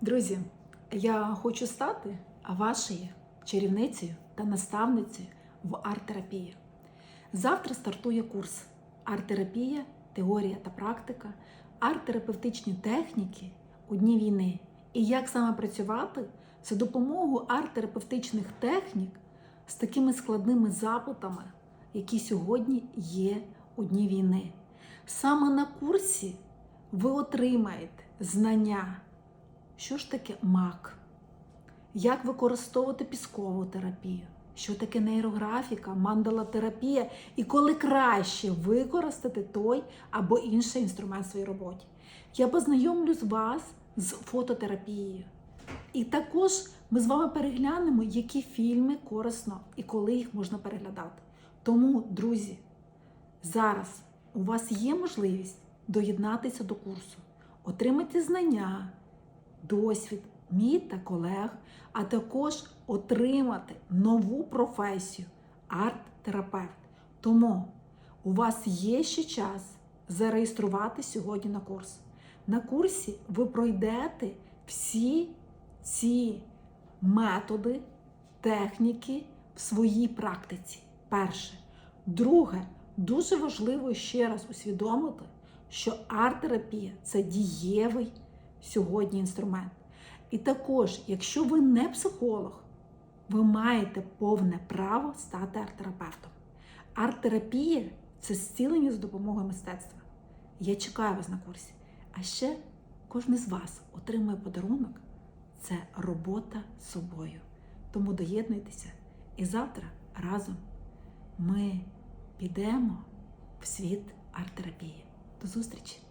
Друзі, я хочу стати вашою чарівницею та наставницею в арт-терапії. Завтра стартує курс арт-терапія, теорія та практика, арт-терапевтичні техніки у дні війни. І як саме працювати за допомогою арт-терапевтичних технік з такими складними запитами, які сьогодні є у дні війни. Саме на курсі ви отримаєте знання, що ж таке мак, як використовувати піскову терапію, що таке нейрографіка, мандалотерапія і коли краще використати той або інший інструмент в своїй роботі. Я познайомлюсь вас з фототерапією. І також ми з вами переглянемо, які фільми корисно і коли їх можна переглядати. Тому, друзі, зараз у вас є можливість доєднатися до курсу, отримати знання, досвід мій та колег, а також отримати нову професію арт-терапевт. Тому у вас є ще час зареєструвати сьогодні на курс. На курсі ви пройдете всі ці методи, техніки в своїй практиці. Перше. Друге, дуже важливо ще раз усвідомити, що арт-терапія це дієвий сьогодні інструмент. І також, якщо ви не психолог, ви маєте повне право стати арт-терапевтом. Арт-терапія це зцілення з допомогою мистецтва. Я чекаю вас на курсі. А ще кожен з вас отримує подарунок це робота з собою. Тому доєднуйтеся. І завтра разом ми підемо в світ арт-терапії. До зустрічі!